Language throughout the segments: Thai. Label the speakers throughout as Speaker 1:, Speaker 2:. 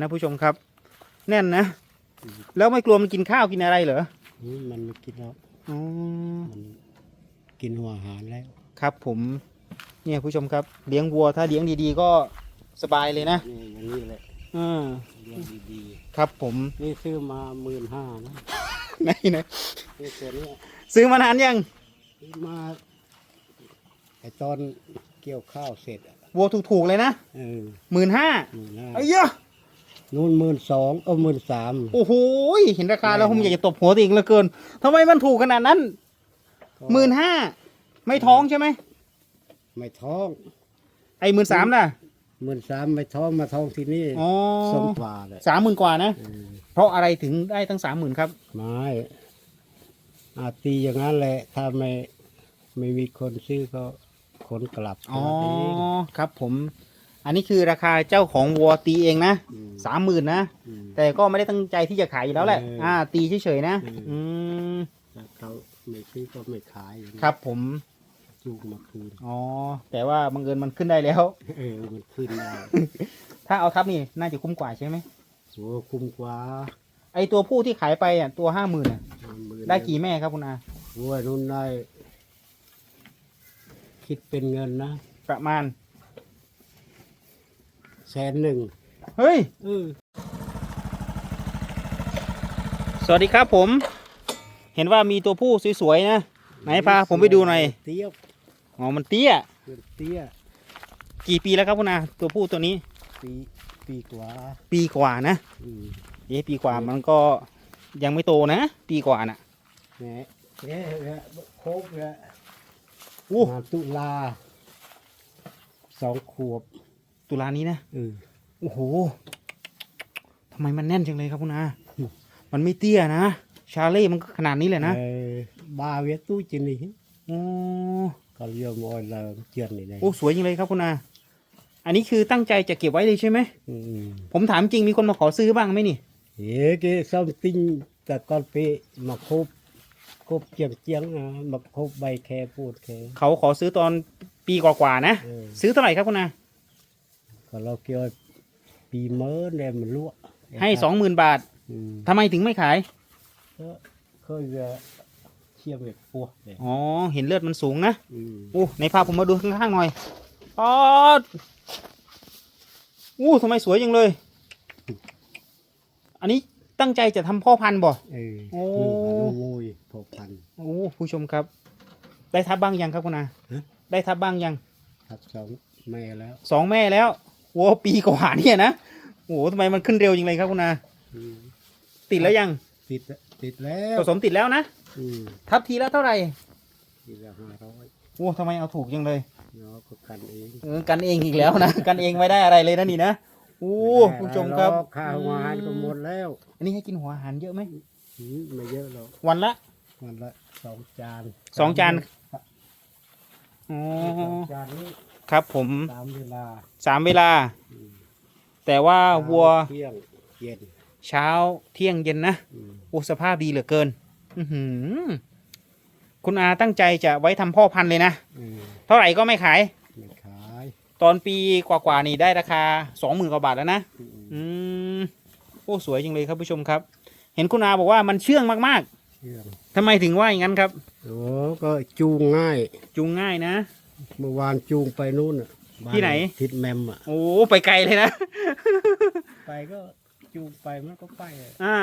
Speaker 1: นะผู้ชมครับ แน่นนะ แล้วไม่กลัวมันกินข้าวกินอะไรเหรอ
Speaker 2: อืมมันไม่กินแล้ว
Speaker 1: อ๋อ
Speaker 2: มันกินหัวอาหารแล้ว
Speaker 1: ครับ ผมเนี่ยผู้ชมครับ เลี้ยงวัวถ้าเลี้ยงดีๆ ก็สบายเลยนะ
Speaker 2: นี่อย่างนี้แหละ
Speaker 1: อ่า
Speaker 2: เลี้ยงดี
Speaker 1: ครับผม
Speaker 2: ๆนี่ซื้อมาหมื่นห้านะ
Speaker 1: ไหนนะ
Speaker 2: นี่ตัวเนี้ย
Speaker 1: ซื้อมานานยัง
Speaker 2: ซื้อมาไอตอนเกี่ยวข้าวเสร็จอะ
Speaker 1: วัวถูกๆเลยนะ
Speaker 2: เออ
Speaker 1: หมื่นห้า
Speaker 2: หมื่นห้า
Speaker 1: ไอ้เหี้ยอะ
Speaker 2: นู่นหมื่นสองเออหมื่นสาม
Speaker 1: โอ้โหเห็นราคาแล้วผมอยากจะตบหัวตัวเองเหลือเกินทำไมมันถูกขนาดนั้นหมื่นห้าไม่ท้องใช่ไหม
Speaker 2: ไม่ท้อง
Speaker 1: ไอ้หมื่นสามน่ะ
Speaker 2: หมื่นสามไม่ท้องมาท้องที่นี่
Speaker 1: อ๋อ
Speaker 2: สมกว่าเลย
Speaker 1: สามหมื่นกว่านะ
Speaker 2: เออ
Speaker 1: เพราะอะไรถึงได้ตั้งสามหมื่นครับ
Speaker 2: ไม่อาจตีอย่างนั้นแหละ ถ้าไม่ไม่มีคนซื้อก็ขนกลับ
Speaker 1: อ๋อ
Speaker 2: เอง
Speaker 1: ครับผม อันนี้คือราคาเจ้าของวัวตีเองนะ
Speaker 2: ม
Speaker 1: สามหมื่นนะ
Speaker 2: อืม
Speaker 1: แต่ก็ไม่ได้ตั้งใจที่จะขายอยู่แล้วแหละ
Speaker 2: เอออ่
Speaker 1: อ่า ตีเฉยๆนะ
Speaker 2: เอออื
Speaker 1: อืม
Speaker 2: ถ้าเขาไม่ซื้อก็ไม่ขายอย่างนี้
Speaker 1: ครับผม
Speaker 2: จูงมาคืน
Speaker 1: อ๋อ แต่ว่าบังเอิญมันขึ้นได้แล้ว
Speaker 2: เออ มันขึ้นได้
Speaker 1: ถ้าเอาทับนี่น่าจะคุ้มกว่าใช่ไหม
Speaker 2: โอ้คุ้มกว่า
Speaker 1: ไอตัวผู้ที่ขายไปอะตัวห้าหมื่น
Speaker 2: หมื่น
Speaker 1: ได้กี่แม่ครับคุณอา
Speaker 2: โอ้ยรุ่นได้ คิดเป็นเงินนะ
Speaker 1: ประมาณ
Speaker 2: แส นหนึ่ง
Speaker 1: เฮ้ย
Speaker 2: เออ
Speaker 1: สวัสดีครับผม เห็นว่ามีตัวผู้สวยๆนะ ไหนพาผมไปดูหน่อย
Speaker 2: เตี้ย
Speaker 1: อ๋อ มันเตี้ย
Speaker 2: เตี้ย
Speaker 1: กี่ปีแล้วครับคุณอาตัวผู้ตัวนี้
Speaker 2: ปีปีกว่า
Speaker 1: ปีกว่านะ
Speaker 2: อืม
Speaker 1: เอ๊ะปีกว่ามันก็ยังไม่โตนะ ปีกว่าน่ะ
Speaker 2: แหมเอ๊ะเอ๊ะครบแล้ว
Speaker 1: อู้
Speaker 2: มาตุลาสองขวบ
Speaker 1: ตุลานี้นะ
Speaker 2: เออ
Speaker 1: โอ้โหทำไมมันแน่นจังเลยครับคุณอามันไม่เตี้ยนะ ชาเล่มันก็ขนาดนี้เลยนะ
Speaker 2: เออบาเวตู้จินี่
Speaker 1: โอ้
Speaker 2: ก็เรียกมอยเราเจียนนี่เลย
Speaker 1: โอ้สวยจริงเลยครับคุณอา อันนี้คือตั้งใจจะเก็บไว้เลยใช่ไหม
Speaker 2: อืม
Speaker 1: ผมถามจริงมีคนมาขอซื้อบ้างไหมนี่
Speaker 2: เฮ้เกซ้ำติ้งแต่ก่อนไปมาคบคบเจียงเจียงอะมาคบใบแคพูดแค
Speaker 1: เขาขอซื้อตอนปีกว่าๆนะ
Speaker 2: เออ
Speaker 1: ซื้อเท่าไหร่ครับคุณอา
Speaker 2: ก็เราเกี่ยวปีเมื่อเนี่ยมันลวก
Speaker 1: ให้สองหมื่นบาท
Speaker 2: อืม
Speaker 1: ทำไมถึงไม่ขาย
Speaker 2: ก็เคยจะเทียบแบบพวกเนี่ย
Speaker 1: อ๋อ เห็นเลือดมันสูงนะ
Speaker 2: อืม
Speaker 1: อู้ในภาพผมมาดูข้างๆหน่อยอ๋ออู้ทำไมสวยจังเลย อันนี้ตั้งใจจะทำพ่อพันธุ์บ่
Speaker 2: เออ
Speaker 1: โอ้
Speaker 2: ลูกอนุโมยพอพันธุ์
Speaker 1: โอ้ผู้ชมครับ ได้ทับบ้างยังครับคุณอา
Speaker 2: ฮะ
Speaker 1: ได้ทับบ้างยัง
Speaker 2: ทับสองแม่แล้ว
Speaker 1: สองแม่แล้ว โอ้ปีกว่าเนี่ยนะโอ้ทำไมมันขึ้นเร็วจริงเลยครับคุณอา
Speaker 2: อืม
Speaker 1: ติดแล้วยัง
Speaker 2: ติดติดแล้ว
Speaker 1: ผสมติดแล้วนะ
Speaker 2: อืม
Speaker 1: ทับทีแล้วเท่าไหร่
Speaker 2: ทีละห้าร้อย
Speaker 1: โอ้ทำไมเอาถูกจังเลย
Speaker 2: เนาะก็กันเอง
Speaker 1: เออกันเองอีกแล้วนะกันเองไม่ได้อะไรเลยนะนี่นะโอ้ผู้ชมครับ
Speaker 2: ข้าวหวานก็หมดแล้ว
Speaker 1: อันนี้ให้กินหัวอาหารเยอะไหม
Speaker 2: อืมไม่เยอะหรอก
Speaker 1: วันละ
Speaker 2: วันละสองจาน
Speaker 1: สองจานอ๋อ
Speaker 2: สองจานนี้
Speaker 1: ครับผม
Speaker 2: ตามเวลา
Speaker 1: สามเวลาแต่ว่าวัว
Speaker 2: เที่ยงเย็น
Speaker 1: เช้าเที่ยงเย็นนะ
Speaker 2: อืม
Speaker 1: โอ้สภาพดีเหลือเกิน อือหือ คุณอาตั้งใจจะไว้ทำพ่อพันธุ์เลยนะ
Speaker 2: อืม
Speaker 1: เท่าไหร่ก็ไม่ขาย
Speaker 2: ไม่ขาย
Speaker 1: ตอนปีกว่าๆนี่ได้ราคาสองหมื่นกว่าบาทแล้วนะ
Speaker 2: อืม
Speaker 1: อืมโอ้สวยจริงเลยครับผู้ชมครับ เห็นคุณอาบอกว่ามันเชื่องมาก
Speaker 2: เที่ยง
Speaker 1: ๆทำไมถึงว่าอย่างนั้นครับ
Speaker 2: โอ้ก็จูงง่าย
Speaker 1: จูงง่ายนะ
Speaker 2: เมื่อวานจูงไปนู่นน่ะบ้า
Speaker 1: ที่ไหน
Speaker 2: ทิดแมมอะ
Speaker 1: โอ้ไปไกลเลยนะ
Speaker 2: ไปก็จูงไปมันก็ไปอะ
Speaker 1: อ่า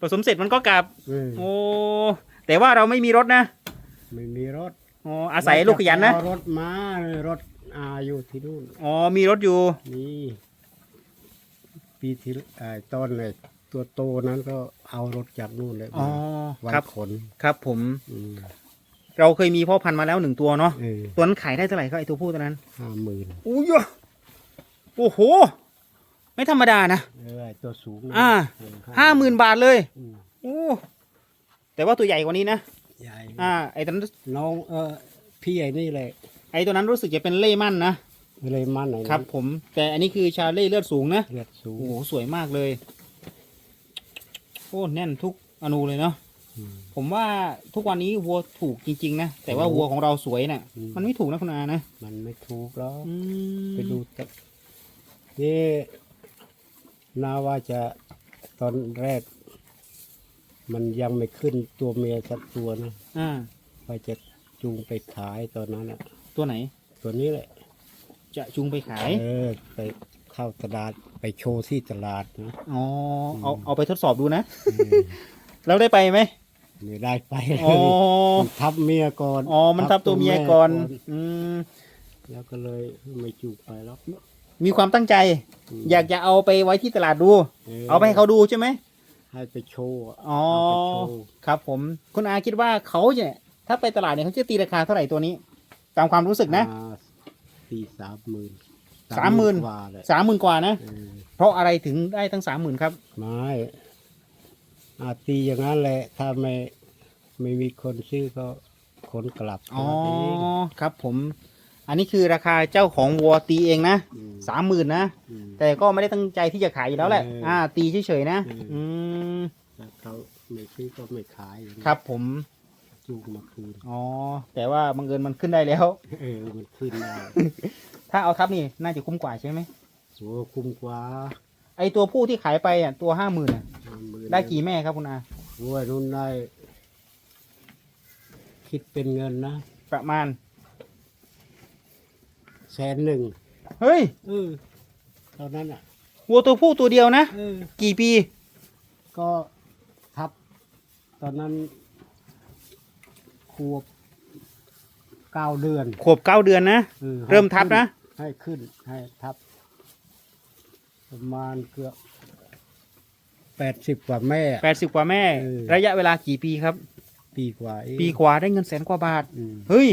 Speaker 1: ผสมเสร็จมันก็กลับ
Speaker 2: อืม
Speaker 1: โอ้ แต่ว่าเราไม่มีรถนะ
Speaker 2: ไม่มีรถ
Speaker 1: อ๋ออาศัยลูกขยันนะ
Speaker 2: เอารถมาเลยรถอาอยู่ที่นู่น
Speaker 1: อ๋อ มีรถอยู่
Speaker 2: นี่ปีที่ไอ้ต้นเลยตัวโตนั้นก็เอารถจากนู่นเลย
Speaker 1: อ๋อ
Speaker 2: มาไว้
Speaker 1: ครับ
Speaker 2: ขน
Speaker 1: ครับผม
Speaker 2: อืม
Speaker 1: เราเคยมีพ่อพันธุ์มาแล้วหนึ่งตัวเนาะ
Speaker 2: เออ
Speaker 1: ตัวนั้นขายได้เท่าไหร่ครับไอตัวผู้ตัวนั้น
Speaker 2: ห้าหมื่น
Speaker 1: อุ้ยโอ้โห ไม่ธรรมดานะ
Speaker 2: เออไอ้ตัวสูง
Speaker 1: อ่า
Speaker 2: เออ
Speaker 1: ห้าหมื่นบาทเลย
Speaker 2: อืม
Speaker 1: โอ้แต่ว่าตัวใหญ่กว่านี้นะ
Speaker 2: ใหญ่
Speaker 1: อ่า ไอตัวนั้น
Speaker 2: น้องเออพี่ไอ้นี่แหละ
Speaker 1: ไอตัวนั้นรู้สึกจะเป็นเล่มั่นนะ
Speaker 2: เลยมันไหน
Speaker 1: ครับ ผม แต่อันนี้คือชาเล่เลือดสูงนะ
Speaker 2: เลือดสูง
Speaker 1: โอ้โหสวยมากเลยโอ้แน่นทุกอนูเลยเนาะ
Speaker 2: อืม
Speaker 1: ผมว่าทุกวันนี้วัวถูกจริง ๆ นะ แต่ว่า
Speaker 2: ถูก
Speaker 1: วัวของเราสวยน่ะ
Speaker 2: อืม
Speaker 1: มันไม่ถูกนะคุณอานะ
Speaker 2: มันไม่ถูกแล้ว
Speaker 1: อืม
Speaker 2: ไปดูแต่นี่นาว่าจะตอนแรก มันยังไม่ขึ้นตัวเมียสักตัวนะ
Speaker 1: อ่า
Speaker 2: ว่าจะจูงไปขายตอนนั้นอะ
Speaker 1: ตัวไหน
Speaker 2: ตัวนี้แหละ
Speaker 1: จะจูงไปขาย
Speaker 2: เออ ไปเข้าตลาดไปโชว์ที่ตลาดนะ
Speaker 1: อ๋อ เอาเอาไปทดสอบดูนะ
Speaker 2: เออ
Speaker 1: แล้วได้ไปไหม
Speaker 2: ไม่ได้ไป
Speaker 1: อ๋อ
Speaker 2: มันทับเมียก่อน
Speaker 1: อ๋อ มันทับตัวเมียก่อนอืม
Speaker 2: แล้วก็เลยไม่จูงไปแล้ว
Speaker 1: มีความตั้งใจอยากจะเอาไปไว้ที่ตลาดดู เอาไปให้เขาดูใช่ไหม
Speaker 2: ให้ไปโชว์ะ
Speaker 1: อ๋อ
Speaker 2: เอาไปโชว์
Speaker 1: ครับผม คุณอาคิดว่าเขาเนี่ยถ้าไปตลาดเนี่ยเขาจะตีราคาเท่าไหร่ตัวนี้ ตามความรู้สึกนะ
Speaker 2: อ่าตีสามหมื่น
Speaker 1: สามหมื่น
Speaker 2: กว่าเลย
Speaker 1: สามหมื่นกว่านะ
Speaker 2: เออ
Speaker 1: เพราะอะไรถึงได้ตั้งสามหมื่นครับ
Speaker 2: ไม่ อาตีอย่างนั้นแหละ ถ้าไม่ไม่มีคนซื้อก็ขนกลับ
Speaker 1: อ๋อ
Speaker 2: เอง
Speaker 1: ครับผม อันนี้คือราคาเจ้าของวัวตีเองนะ
Speaker 2: ม
Speaker 1: สามหมื่นนะ
Speaker 2: อืม
Speaker 1: แต่ก็ไม่ได้ตั้งใจที่จะขายอยู่แล้วแหละ
Speaker 2: เอออ่
Speaker 1: อ่า ตีเฉยๆนะ
Speaker 2: เอออื
Speaker 1: อืม
Speaker 2: ถ้าเขาไม่ซื้อก็ไม่ขายอย่างนี้
Speaker 1: ครับผม
Speaker 2: จูงมาคืน
Speaker 1: อ๋อ แต่ว่าบังเอิญมันขึ้นได้แล้ว
Speaker 2: เออ มันขึ้นได้
Speaker 1: ถ้าเอาทับนี่น่าจะคุ้มกว่าใช่ไหม
Speaker 2: โอ้คุ้มกว่า
Speaker 1: ไอตัวผู้ที่ขายไปอะตัวห้าหมื่น
Speaker 2: 50,000
Speaker 1: ได้กี่แม่ครับคุณอา
Speaker 2: โอ้ยรุ่นได้คิดเป็นเงินนะ
Speaker 1: ประมาณ
Speaker 2: แสนหนึ่ง
Speaker 1: เฮ้ย
Speaker 2: เออเท่านั้นอะ
Speaker 1: วัวตัวผู้ตัวเดียวนะ
Speaker 2: เออ
Speaker 1: กี่ปี
Speaker 2: ก็ทับ ตอนนั้นขวบเก้าเดือน
Speaker 1: ขวบเก้าเดือนนะ
Speaker 2: ออ
Speaker 1: เริ่มทับนะ
Speaker 2: ให้ขึ้นให้ทับ ประมาณเกือบ แปดสิบกว่าแม่
Speaker 1: แปดสิบกว่าแม่
Speaker 2: เออ
Speaker 1: ระยะเวลากี่ปีครับ
Speaker 2: ปีกว่าเอง
Speaker 1: ปีกว่าได้เงินแสนกว่าบาท
Speaker 2: อืม
Speaker 1: เฮ้ย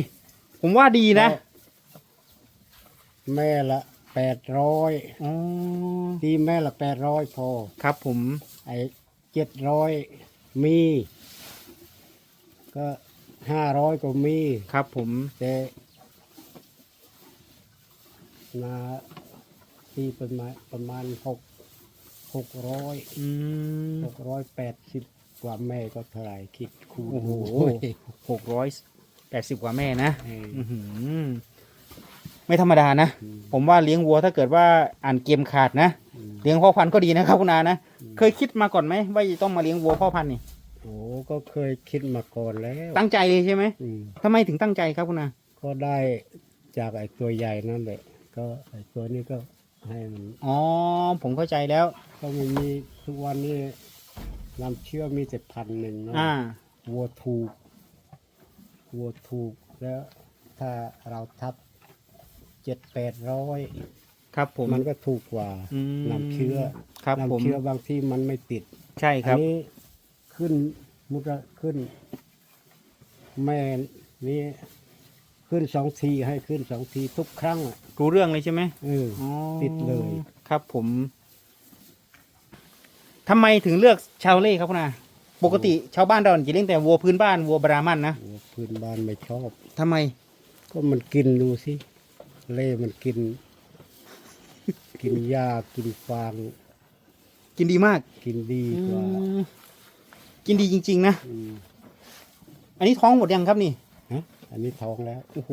Speaker 1: ผมว่าดีนะ
Speaker 2: ก็แม่ละแปดร้อย
Speaker 1: อ๋อ
Speaker 2: ตีแม่ละแปดร้อยพอ
Speaker 1: ครับผม
Speaker 2: ไอ้เจ็ดร้อยมี ก็ห้าร้อยก็มี
Speaker 1: ครับผม
Speaker 2: แต่นาตีประมาณประมาณหก หกร้อย
Speaker 1: อืม
Speaker 2: หกร้อยแปดสิบกว่าแม่ก็เท่าไหร่คิดคูณ
Speaker 1: โอ้โห
Speaker 2: ย
Speaker 1: หกร้อยแปดสิบกว่าแม่นะ
Speaker 2: เออ
Speaker 1: อื้อหือไม่ธรรมดานะ
Speaker 2: อืม
Speaker 1: ผมว่าเลี้ยงวัวถ้าเกิดว่าอ่านเกมขาดนะ
Speaker 2: อืม
Speaker 1: เลี้ยงพ่อพันธุ์ก็ดีนะครับคุณอานะ
Speaker 2: อืม
Speaker 1: เคยคิดมาก่อนไหมว่าจะต้องมาเลี้ยงวัวพ่อพันธุ์นี่
Speaker 2: โอ้ก็เคยคิดมาก่อนแล้ว
Speaker 1: ตั้งใจเลยใช่ไหม
Speaker 2: อืม
Speaker 1: ทำไมถึงตั้งใจครับคุณอา
Speaker 2: ก็ได้จากไอ้ตัวใหญ่นั่นแหละก็ไอ้ตัวนี้ก็ ให้มัน
Speaker 1: อ๋อ ผมเข้าใจแล้ว
Speaker 2: ก็ไม่มีทุกวันนี้น้ำเชื่อมีแต่พันหนึ่งเนาะ
Speaker 1: อ่า
Speaker 2: วัวถูกวัวถูกแล้วถ้าเราทับเจ็ดแปดร้อย
Speaker 1: ครับผม
Speaker 2: มันก็ถูกกว่า
Speaker 1: อืม
Speaker 2: น้ำเชื้อ
Speaker 1: ครับผม
Speaker 2: น้ำเชื้อบางที่มันไม่ติด
Speaker 1: ใช่ครับ
Speaker 2: อันนี้ขึ้นมุดว่าขึ้น แม่นี่ ขึ้นสองทีให้ขึ้นสองทีทุกครั้งอะ
Speaker 1: รู้เรื่องเลยใช่ไหม
Speaker 2: เออ
Speaker 1: อ๋อ
Speaker 2: ติดเลย
Speaker 1: ครับผมทำไมถึงเลือกชาวเล่ครับคุณอาปกติชาวบ้านเราจะเลี้ยงแต่วัวพื้นบ้านวัวบรามันนะ
Speaker 2: วัวพื้นบ้านไม่ชอบ
Speaker 1: ทำไม
Speaker 2: ก็มันกินดูสิเล่มันกิน กินหญ้ากินฟาง
Speaker 1: กินดีมาก
Speaker 2: กินดีกว่า
Speaker 1: อืมกินดีจริง ๆ นะ
Speaker 2: อืม
Speaker 1: อันนี้ท้องหมดยังครับนี่
Speaker 2: ฮะ อันนี้ท้องแล้ว
Speaker 1: โอ้โห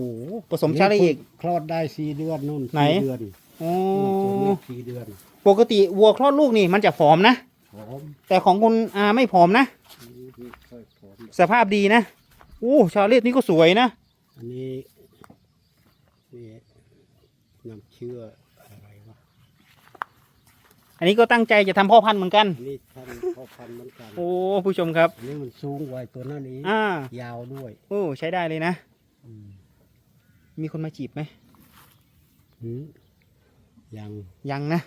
Speaker 1: ผสมชาลีเอก
Speaker 2: คลอดได้สี่เดือนนู่น
Speaker 1: ไหน
Speaker 2: สี่เดือน
Speaker 1: อ๋อ
Speaker 2: ตัวนี้สี่เดือน
Speaker 1: ปกติวัวคลอดลูกนี่มันจะผอมนะ
Speaker 2: หอม
Speaker 1: แต่ของคุณอาไม่ผอมนะ
Speaker 2: ไม่ค่อยผอม
Speaker 1: สภาพดีนะอู้ชาเลตนี่ก็สวยนะ
Speaker 2: อันนี้นี่น้ำเชื่ออะไรวะ
Speaker 1: อันนี้ก็ตั้งใจจะทำพ่อพันธุ์เหมือนกัน
Speaker 2: อันนี้ท่านพ่อพันธุ์เหมือนกัน
Speaker 1: โอ้ผู้ชมครับ
Speaker 2: อันนี้มันสูงกว่าตัวนั้นอีก
Speaker 1: อ่า
Speaker 2: ยาวด้วย
Speaker 1: โอ้ใช้ได้เลยนะ
Speaker 2: อืม
Speaker 1: มีคนมาจีบไหม
Speaker 2: หืมยัง
Speaker 1: ยังนะ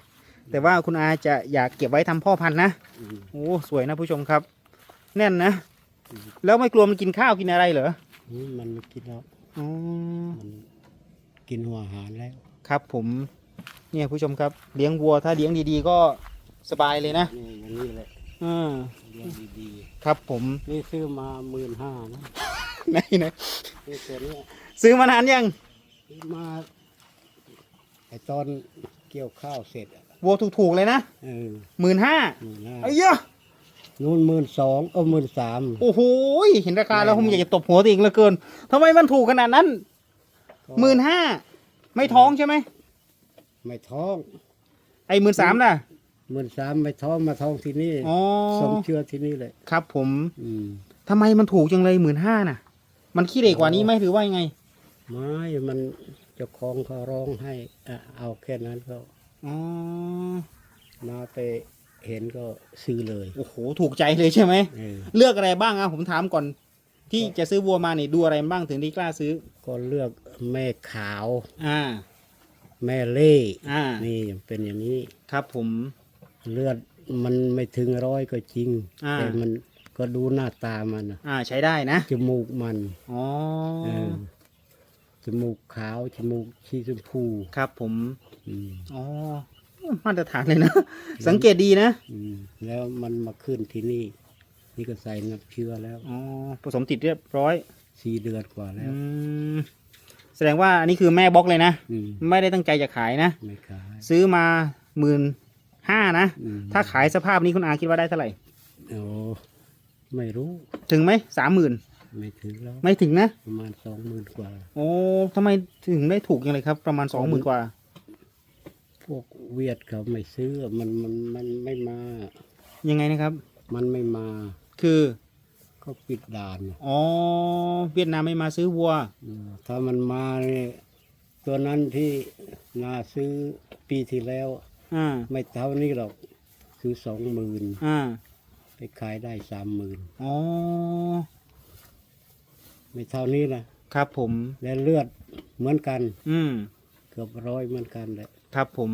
Speaker 1: แต่ว่าคุณอาจะอยากเก็บไว้ทำพ่อพันธุ์นะ
Speaker 2: อืม
Speaker 1: โอ้สวยนะผู้ชมครับ แน่นนะ
Speaker 2: อืม
Speaker 1: แล้วไม่กลัวมันกินข้าวกินอะไรเหรอ
Speaker 2: อืมมันไม่กินแล้ว
Speaker 1: อ๋อ
Speaker 2: มันกินหัวอาหารแล้ว
Speaker 1: ครับผม เนี่ยผู้ชมครับเลี้ยงวัวถ้าเลี้ยงดีๆ ก็สบายเลยนะ
Speaker 2: นี่อย่างนี้แหละ
Speaker 1: อ่า
Speaker 2: เลี้ยงดี
Speaker 1: ครับผม
Speaker 2: ๆนี่ซื้อมาหมื่นห้านะ
Speaker 1: ไหนนะ
Speaker 2: นี่ตัวเนี้ย
Speaker 1: ซื้อมานานยัง
Speaker 2: ซื้อมาไอตอนเกี่ยวข้าวเสร็จอะ
Speaker 1: วัวถูกๆเลยนะ
Speaker 2: เออ
Speaker 1: หมื่นห้า
Speaker 2: หมื่นห้า
Speaker 1: ไอ้เหี้ยอะ
Speaker 2: นู่นหมื่นสองเออหมื่นสาม
Speaker 1: โอ้โหเห็นราคาแล้วผมอยากจะตบหัวตัวเองเหลือเกินทำไมมันถูกขนาดนั้นหมื่นห้าไม่ท้องใช่ไหม
Speaker 2: ไม่ท้อง
Speaker 1: ไอ้หมื่นสามน่ะ
Speaker 2: หมื่นสามไม่ท้องมาท้องที่นี่
Speaker 1: อ๋อ
Speaker 2: สมเชื่อที่นี่เลย
Speaker 1: ครับ ผม
Speaker 2: อืม
Speaker 1: ทำไมมันถูกจังเลยหมื่นห้าน่ะ มันขี้เหร่กว่านี้ไหมหรือว่ายังไง
Speaker 2: ไม่มันเจ้าของเขาร้องให้อะเอาแค่นั้นก็
Speaker 1: อ๋อ
Speaker 2: มาไปเห็นก็ซื้อเลย
Speaker 1: โอ้โหถูกใจเลยใช่ไหม
Speaker 2: เออ
Speaker 1: เลือกอะไรบ้างอะผมถามก่อน ที่จะซื้อวัวมาเนี่ยดูอะไรบ้างถึงได้กล้าซื้อ
Speaker 2: ก็เลือกแม่ขาว
Speaker 1: อ่า
Speaker 2: แม่เล่
Speaker 1: อ่า
Speaker 2: นี่ยังเป็นอย่างนี้
Speaker 1: ครับผม
Speaker 2: เลือดมันไม่ถึงร้อยก็จริง
Speaker 1: อ่า
Speaker 2: แต่มันก็ดูหน้าตามันน่ะ
Speaker 1: อ่าใช้ได้นะ
Speaker 2: จมูกมัน
Speaker 1: อ๋อ
Speaker 2: เออจมูกขาว จมูกชีชมพู
Speaker 1: ครับผม
Speaker 2: อืม
Speaker 1: อ๋อ มาตรฐานเลยนะ สังเกตดีนะ
Speaker 2: อืมแล้วมันมาขึ้นที่นี่ นี่ก็ใส่น้ำเชื้อแล้ว
Speaker 1: อ๋อ ผสมติดเรียบร้อย
Speaker 2: สี่เดือนกว่าแล้
Speaker 1: อื
Speaker 2: ว
Speaker 1: ม แสดงว่าอันนี้คือแม่บล็อกเลยนะ
Speaker 2: อืม
Speaker 1: ไม่ได้ตั้งใจจะขายนะ
Speaker 2: ไม่ขาย
Speaker 1: ซื้อมาหมื่นห้านะ
Speaker 2: อืม
Speaker 1: ถ้าขายสภาพนี้คุณอาคิดว่าได้เท่าไหร่
Speaker 2: โอ้ไม่รู้
Speaker 1: ถึงไหมสามหมื่น
Speaker 2: ไม่ถึงแล้ว
Speaker 1: ไม่ถึงนะ
Speaker 2: ประมาณสองหมื่นกว่า
Speaker 1: โอ้ทำไมถึงได้ถูกยังไงครับ ประมาณสองหมื่นกว่า
Speaker 2: พวกเวียดเขาไม่ซื้อมันมันมันไม่มา
Speaker 1: ยังไงนะครับ
Speaker 2: มันไม่มา
Speaker 1: คือ
Speaker 2: เขาปิดด่าน
Speaker 1: อ๋อ เวียดนามไม่มาซื้อวัว
Speaker 2: อืมถ้ามันมาเนี่ยตัวนั้นที่นาซื้อปีที่แล้ว
Speaker 1: อ่า
Speaker 2: ไม่เท่านี้หรอกคือสองหมื่น
Speaker 1: อ่า
Speaker 2: ไปขายได้สามหมื่น
Speaker 1: อ๋อ
Speaker 2: ไม่เท่านี้นะครับ
Speaker 1: ผม
Speaker 2: และเลือดเหมือนกัน
Speaker 1: อืม
Speaker 2: เกือบร้อยเหมือนกันแหละ
Speaker 1: ครับผม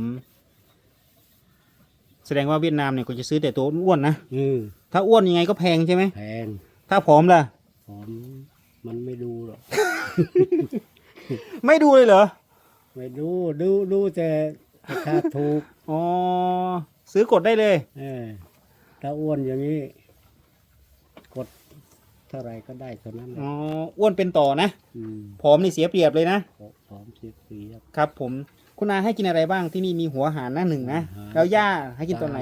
Speaker 1: แสดงว่าเวียดนามเนี่ยก็จะซื้อแต่ตัวอ้วนๆนะ
Speaker 2: อืม
Speaker 1: ถ้าอ้วนยังไงก็แพงใช่ไหม
Speaker 2: แพง
Speaker 1: ถ้าผอมล่ะ
Speaker 2: ผมมันไม่ดูหรอก
Speaker 1: ไม่ดูเลยเหรอ
Speaker 2: ไม่ดูดูดูแต่ราคาถูก
Speaker 1: อ๋อ ซื้อกดได้เลย
Speaker 2: เออถ้าอ้วนอย่างนี้ กดเท่าไหรก็ได้เท่านั้นแหละ
Speaker 1: อ๋อ อ้วนเป็นต่อนะ
Speaker 2: อืม
Speaker 1: ผอมนี่เสียเปรียบเลยนะ
Speaker 2: ผอมเสียเปรียบ
Speaker 1: ครับผม คุณอาให้กินอะไรบ้างที่นี่มีหัวหารหน้าหนึ่งนะ
Speaker 2: อาหาร
Speaker 1: แล้วหญ้าให้กินตอนไหน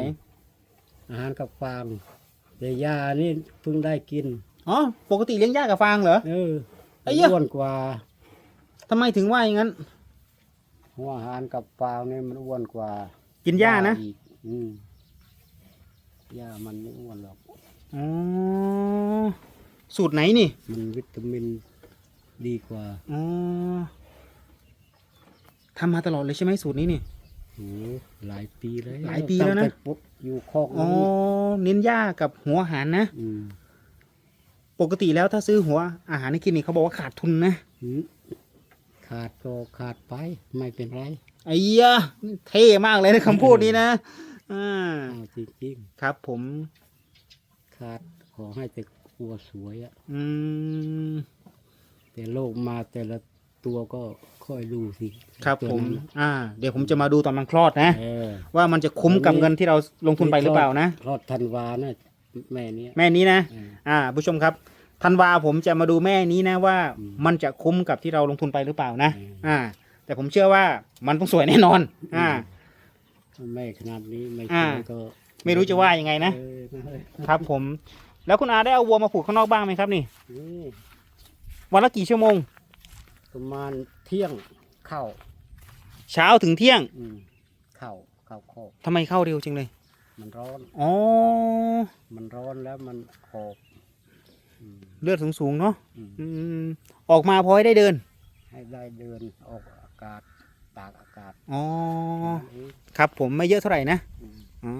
Speaker 2: อาหารกับฟาง แต่ยานี่เพิ่งได้กิน
Speaker 1: อ๋อ ปกติเลี้ยงหญ้ากับฟางเหรอ
Speaker 2: เออ
Speaker 1: ไอ้เหี้ย
Speaker 2: อ้วนกว่า
Speaker 1: ทำไมถึงว่าอย่างนั้น
Speaker 2: หัวอาหารกับฟางนี่มันอ้วนกว่า
Speaker 1: กินหญ้านะ
Speaker 2: อีกอืมหญ้ามันไม่อ้วนหรอก
Speaker 1: อ๋อสูตรไหนนี่
Speaker 2: มันวิตามินดีกว่า
Speaker 1: อ๋อทำมาตลอดเลยใช่ไหมสูตรนี้นี่
Speaker 2: โอ้หลายปีแล้ว
Speaker 1: หลายปีแล้วนะ
Speaker 2: ตั้งต่ปุ๊บอยู่คอก
Speaker 1: อ๋อ
Speaker 2: นี้
Speaker 1: เน้นหญ้ากับหัวอาหารนะ
Speaker 2: ม
Speaker 1: ปกติแล้วถ้าซื้อหัวอาหารให้กินนี่เขาบอกว่าขาดทุนนะ
Speaker 2: หืมขาดก็ขาดไปไม่เป็นไร
Speaker 1: ไอ้เหี้ยเท่มากเลยนะคำพูดนี้นะอ่า
Speaker 2: เอาจริง
Speaker 1: ครับผม
Speaker 2: ๆขาดขอให้แต่วัวสวยอะ
Speaker 1: อืม
Speaker 2: แต่โลกมาแต่ละ ตัวก็ค่อยดูสิ
Speaker 1: ครับ
Speaker 2: ตัว
Speaker 1: ผม
Speaker 2: นั้นน่ะ
Speaker 1: อ่า เดี๋ยวผมจะมาดูตอนมันคลอดนะ
Speaker 2: เออ
Speaker 1: ว่ามันจะคุ้มกับเงินที่เราลงทุนไปหรือเปล่านะ
Speaker 2: คลอดธันวานะแม่เนี้ย
Speaker 1: แม่นี้นะ
Speaker 2: เออ
Speaker 1: อ่า ผู้ชมครับธันวาผมจะมาดูแม่นี้นะว่า
Speaker 2: อืม
Speaker 1: มันจะคุ้มกับที่เราลงทุนไปหรือเปล่านะ
Speaker 2: อืม
Speaker 1: อ่า แต่ผมเชื่อว่ามันต้องสวยแน่นอน อ่า
Speaker 2: แม่ขนาดนี้ไม่
Speaker 1: อ่า
Speaker 2: สวยก็
Speaker 1: ไม่รู้จะว่ายังไงนะ
Speaker 2: เออนั่นแหละ
Speaker 1: ครับผม แล้วคุณอาได้เอาวัวมาผูกข้างนอกบ้างไหมครับนี่
Speaker 2: นี่
Speaker 1: วันละกี่ชั่วโมง
Speaker 2: ประมาณเที่ยงเข้า
Speaker 1: เช้าถึงเที่ยง
Speaker 2: อืมเข้าเข้าคอก
Speaker 1: ทำไมเข้าเร็วจังเลย
Speaker 2: มันร้อน
Speaker 1: อ๋อ
Speaker 2: มันร้อนแล้วมันหอบอืม
Speaker 1: เลือดสูงๆเนาะ
Speaker 2: อืม
Speaker 1: อืมออกมาพอให้ได้เดิน
Speaker 2: ให้ได้เดินออกอากาศตากอากาศ
Speaker 1: อ๋อ
Speaker 2: นั่นเอง
Speaker 1: ครับผมไม่เยอะเท่าไหร่นะ
Speaker 2: อืม
Speaker 1: อ๋อ